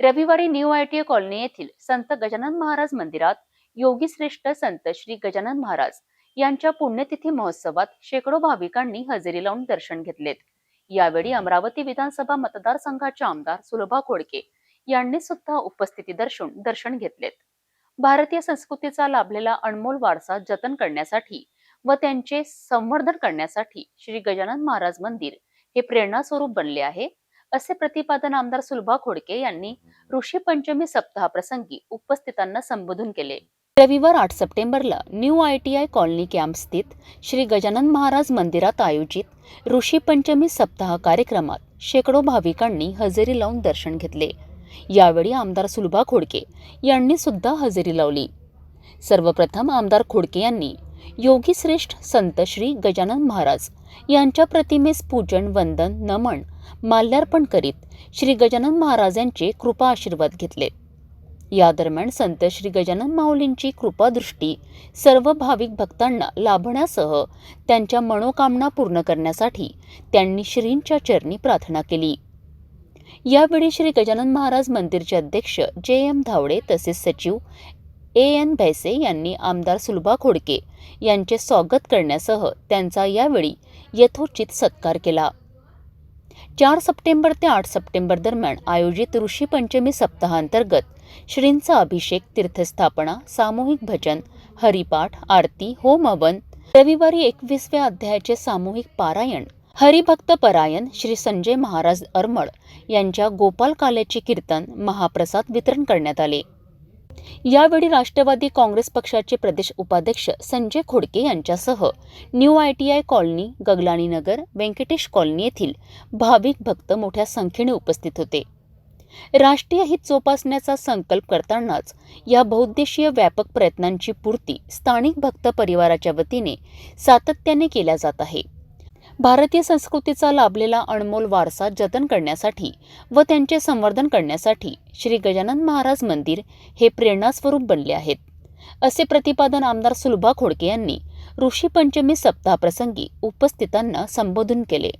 रविवारी new ITA colony येथील संत गजानन महाराज मंदिरात योगी श्रेष्ठ संत श्री गजानन महाराज यांच्या पुण्यतिथी महोत्सवात शेकडो भाविकांनी हजेरी लावून दर्शन घेतलेत. यावेळी अमरावती विधानसभा मतदारसंघाचे आमदार सुलभा खोडके यांनी सुद्धा उपस्थिती दर्शवून दर्शन घेतलेत. भारतीय संस्कृतीचा लाभलेला अनमोल वारसा जतन करण्यासाठी व त्यांचे संवर्धन करण्यासाठी श्री गजानन महाराज मंदिर हे प्रेरणा स्वरूप बनले आहे. असे प्रतिपादन आमदार सुलभा खोडके यांनी ऋषी पंचमी सप्ताहाप्रसंगी उपस्थितांना संबोधन केले. रविवार आठ सप्टेंबरला new I T I colony camp स्थित श्री गजानन महाराज मंदिरात आयोजित ऋषी पंचमी सप्ताह कार्यक्रमात शेकडो भाविकांनी हजेरी लावून दर्शन घेतले. यावेळी आमदार सुलभा खोडके यांनी सुद्धा हजेरी लावली. सर्वप्रथम आमदार खोडके यांनी योगी श्रेष्ठ संत श्री गजानन महाराज यांच्या प्रतिमेस पूजन वंदन नमन माल्यार्पण करीत श्री गजानन महाराज यांचे कृपा आशीर्वाद घेतले. या दरम्यान संत श्री गजानन माऊलींची कृपादृष्टी सर्व भाविक भक्तांना लाभण्यासह त्यांच्या मनोकामना पूर्ण करण्यासाठी त्यांनी श्रींच्या चरणी प्रार्थना केली. यावेळी श्री गजानन महाराज मंदिरचे अध्यक्ष जे एम धावडे तसेच सचिव ए. एन. भैसे यांनी आमदार सुलभा खोडके यांचे स्वागत करण्यासह त्यांचा यावेळी यथोचित सत्कार केला. चार सप्टेंबर ते आठ सप्टेंबर दरम्यान आयोजित ऋषी पंचमी सप्ताहांतर्गत श्रींचा अभिषेक तीर्थस्थापना सामूहिक भजन हरिपाठ आरती होम हवन रविवारी एकवीसव्या अध्यायाचे सामूहिक पारायण हरिभक्त परायण श्री संजय महाराज अरमळ यांच्या गोपाल काल्याचे कीर्तन महाप्रसाद वितरण करण्यात आले. यावेळी राष्ट्रवादी काँग्रेस पक्षाचे प्रदेश उपाध्यक्ष संजय खोडके यांच्यासह new I T I colony Gaglani Nagar Venkatesh colony येथील भाविक भक्त मोठ्या संख्येने उपस्थित होते. राष्ट्रीय हित जोपासण्याचा संकल्प करतानाच या बहुद्देशीय व्यापक प्रयत्नांची पूर्ती स्थानिक भक्त परिवाराच्या वतीने सातत्याने केल्या जात आहे. भारतीय संस्कृतीचा लाभलेला अनमोल वारसा जतन करण्यासाठी व त्यांचे संवर्धन करण्यासाठी श्री गजानन महाराज मंदिर हे प्रेरणास्वरूप बनले आहेत. असे प्रतिपादन आमदार सुलभा खोडके यांनी ऋषी पंचमी सप्ताहप्रसंगी उपस्थितांना संबोधन केले.